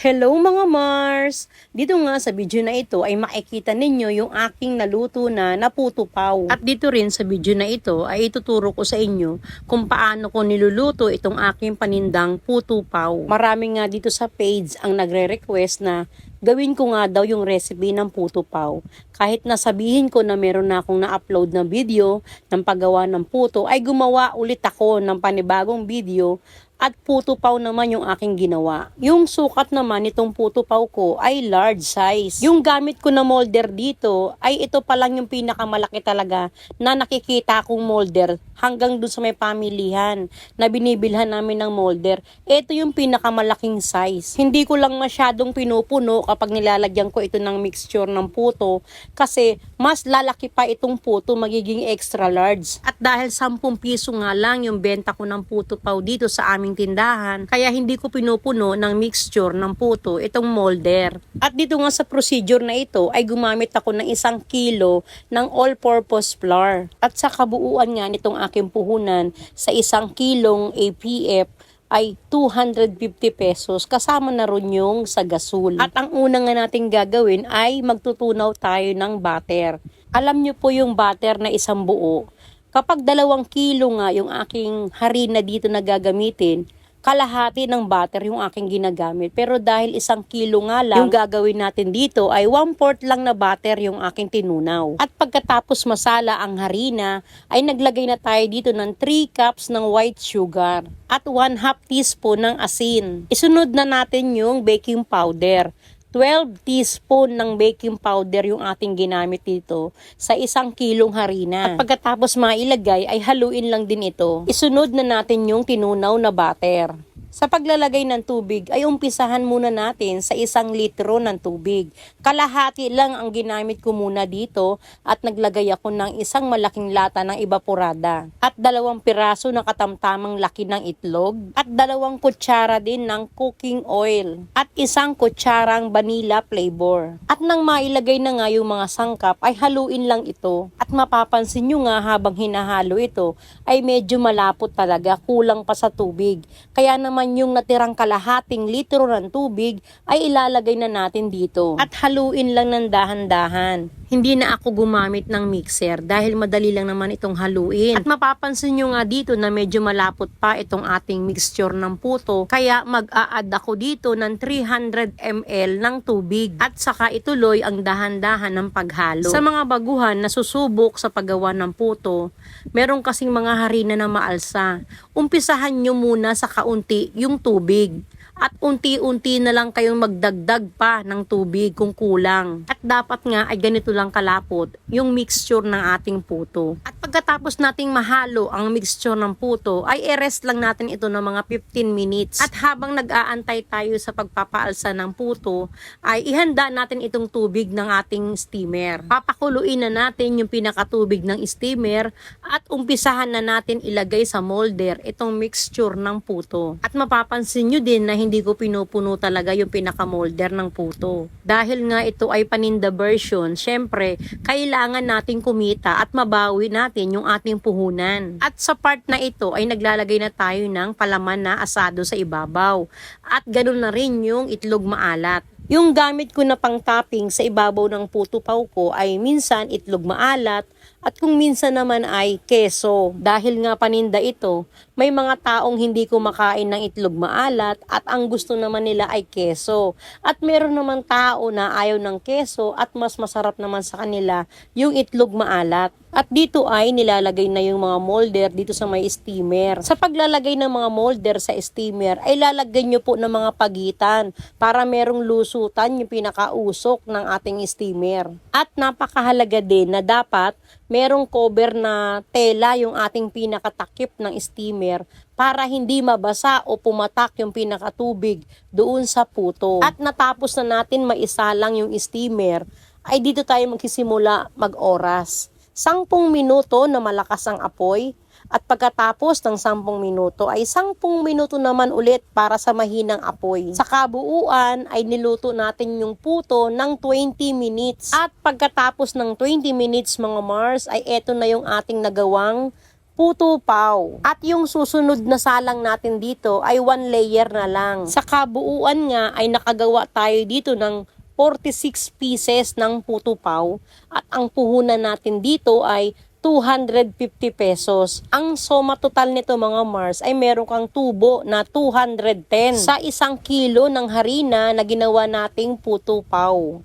Hello mga Mars! Dito nga sa video na ito ay makikita ninyo yung aking naluto na naputo paw. At dito rin sa video na ito ay ituturo ko sa inyo kung paano ko niluluto itong aking panindang puto paw. Marami nga dito sa page ang nagre-request na gawin ko nga daw yung recipe ng puto paw. Kahit nasabihin ko na meron na akong na-upload na video ng paggawa ng puto ay gumawa ulit ako ng panibagong video at puto paw naman yung aking ginawa. Yung sukat naman nitong puto paw ko ay large size. Yung gamit ko na molder dito ay ito pa lang yung pinakamalaki talaga na nakikita kong molder hanggang dun sa may pamilihan na binibilhan namin ng molder. Ito yung pinakamalaking size. Hindi ko lang masyadong pinupuno kapag nilalagyan ko ito ng mixture ng puto kasi mas lalaki pa itong puto magiging extra large. At dahil 10 piso nga lang yung benta ko ng puto paw dito sa aming tindahan, kaya hindi ko pinupuno ng mixture ng puto itong molder. At dito nga sa procedure na ito ay gumamit ako ng isang kilo ng all-purpose flour. At sa kabuuan nga nitong aking puhunan sa isang kilong APF ay 250 pesos kasama na ron yung sa gasol. At ang una nga nating gagawin ay magtutunaw tayo ng butter. Alam nyo po yung butter na isang buo. Kapag dalawang kilo nga yung aking harina dito na gagamitin, kalahati ng butter yung aking ginagamit. Pero dahil isang kilo nga lang, yung gagawin natin dito ay one fourth lang na butter yung aking tinunaw. At pagkatapos masala ang harina, ay naglagay na tayo dito ng 3 cups ng white sugar at 1 half teaspoon ng asin. Isunod na natin yung baking powder. 12 teaspoon ng baking powder yung ating ginamit dito sa isang kilong harina. At pagkatapos mailagay ay haluin lang din ito. Isunod na natin yung tinunaw na butter. Sa paglalagay ng tubig ay umpisahan muna natin sa isang litro ng tubig. Kalahati lang ang ginamit ko muna dito at naglagay ako ng isang malaking lata ng evaporada at dalawang piraso na katamtamang laki ng itlog at dalawang kutsara din ng cooking oil at isang kutsarang vanilla flavor. At nang mailagay na nga yung mga sangkap ay haluin lang ito at mapapansin nyo nga habang hinahalo ito ay medyo malapot talaga kulang pa sa tubig. Kaya naman yung natirang kalahating litro ng tubig ay ilalagay na natin dito. At haluin lang ng dahan-dahan. Hindi na ako gumamit ng mixer dahil madali lang naman itong haluin. At mapapansin nyo nga dito na medyo malapot pa itong ating mixture ng puto. Kaya mag-a-add ako dito ng 300 ml ng tubig. At saka ituloy ang dahan-dahan ng paghalo. Sa mga baguhan na susubok sa paggawa ng puto, meron kasing mga harina na maalsa. Umpisahan nyo muna sa kaunti yung tubig at unti-unti na lang kayong magdagdag pa ng tubig kung kulang. At dapat nga ay ganito lang kalapot yung mixture ng ating puto. At pagkatapos nating mahalo ang mixture ng puto, ay i-rest lang natin ito ng mga 15 minutes. At habang nag-aantay tayo sa pagpapaalsa ng puto, ay ihanda natin itong tubig ng ating steamer. Papakuluin na natin yung pinakatubig ng steamer at umpisahan na natin ilagay sa molder itong mixture ng puto. At mapapansin nyo din na hindi ko pinupuno talaga yung pinaka-molder ng puto. Dahil nga ito ay paninda version, syempre, kailangan nating kumita at mabawi natin yung ating puhunan. At sa part na ito ay naglalagay na tayo ng palaman na asado sa ibabaw. At ganun na rin yung itlog maalat. Yung gamit ko na pang topping sa ibabaw ng puto paw ko ay minsan itlog maalat at kung minsan naman ay keso. Dahil nga paninda ito, may mga taong hindi kumakain ng itlog maalat at ang gusto naman nila ay keso. At meron naman tao na ayaw ng keso at mas masarap naman sa kanila yung itlog maalat. At dito ay nilalagay na yung mga molder dito sa may steamer. Sa paglalagay ng mga molder sa steamer ay lalagay nyo po ng mga pagitan para merong lusutan yung pinakausok ng ating steamer. At napakahalaga din na dapat merong cover na tela yung ating pinakatakip ng steamer para hindi mabasa o pumatak yung pinakatubig doon sa puto. At natapos na natin maisalang yung steamer, ay dito tayo magsisimula mag-oras. Sampung minuto na malakas ang apoy at pagkatapos ng 10 minuto ay 10 minuto naman ulit para sa mahinang apoy. Sa kabuuan ay niluto natin yung puto ng 20 minutes. At pagkatapos ng 20 minutes mga Mars ay eto na yung ating nagawang puto pao. At yung susunod na salang natin dito ay one layer na lang. Sa kabuuan nga ay nakagawa tayo dito ng 46 pieces ng puto pao at ang puhunan natin dito ay 250 pesos. Ang soma total nito mga Mars ay meron kang tubo na 210 sa isang kilo ng harina na ginawa nating puto pao.